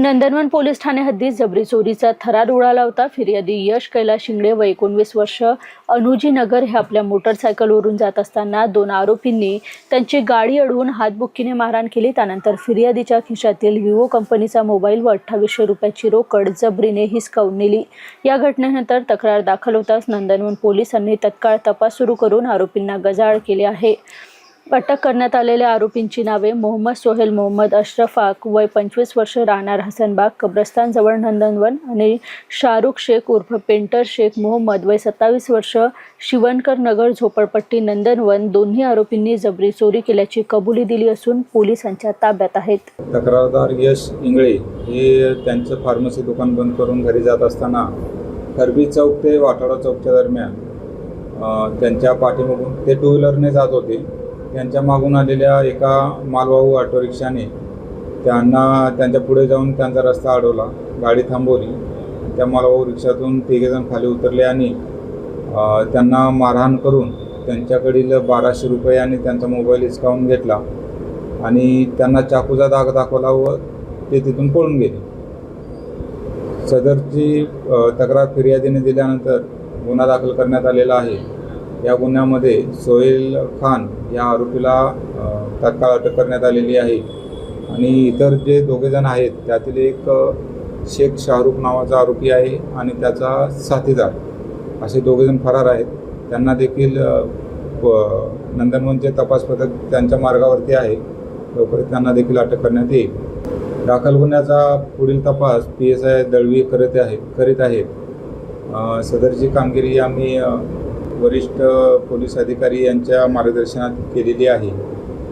नंदनवन police Thane हद्दीत जबरी चोरीचा थरार उडाला होता. फिर्यादी यश कैलास शिंगडे व एकोणवीस वर्ष. अनुजी नगर हे आपल्या मोटरसायकलवरून जात असताना दोन आरोपींनी त्यांची गाडी अडवून हातबुक्कीने मारहाण केली. त्यानंतर फिर्यादीच्या खिशातील विवो कंपनीचा मोबाईल व अठ्ठावीसशे रुपयाची रोकड जबरीने हिसकावून नेली. या घटनेनंतर तक्रार दाखल होताच नंदनवन पोलिसांनी तत्काळ तपास सुरू करून आरोपींना गजाळ केले आहे. अटक करण्यात आलेल्या आरोपींची नावे मोहम्मद सोहेल मोहम्मद अशरफाक वय पंचवीस वर्ष राहणार हसनबाग कब्रस्तानजवळ नंदनवन आणि शाहरुख शेख उर्फ पेंटर शेख मोहम्मद वय सत्तावीस वर्ष शिवणकर नगर झोपडपट्टी नंदनवन. दोन्ही आरोपींनी जबरी चोरी केल्याची कबुली दिली असून पोलिसांच्या ताब्यात आहेत. तक्रारदार यश इंगळे हे त्यांचं फार्मसी दुकान बंद करून घरी जात असताना खरबी चौक ते वाटाडा चौकच्या दरम्यान त्यांच्या पाठीमागून ते टू व्हीलरने जात होते. त्यांच्या मागून आलेल्या एका मालवाहू ऑटो रिक्षाने त्यांना त्यांच्या पुढे जाऊन त्यांचा रस्ता अडवला गाडी थांबवली. त्या मालवाहू रिक्षातून तिघेजण खाली उतरले आणि त्यांना मारहाण करून त्यांच्याकडील बाराशे रुपये आणि त्यांचा मोबाईल हिसकावून घेतला आणि त्यांना चाकूचा दाग दाखवला व ते तिथून पळून गेले. सदरची तक्रार फिर्यादीने दिल्यानंतर गुन्हा दाखल करण्यात आलेला आहे. या गुन्ह्यामध्ये सोहेल खान या आरोपीला तात्काळ अटक करण्यात आलेली आहे. आणि इतर जे दोघेजण आहेत त्यातील एक शेख शाहरुख नावाचा आरोपी आहे आणि त्याचा साथीदार असे दोघेजण फरार आहेत. त्यांना देखील नंदनवनचे तपास पथक त्यांच्या मार्गावरती आहे. लवकरच त्यांना देखील अटक करण्यात येईल. दाखल गुन्ह्याचा पुढील तपास पी एस आय दळवी करत आहे करीत आहेत सदरची कामगिरी आम्ही वरिष्ठ पोलीस अधिकारी यांच्या मार्गदर्शनात केलेली आहे.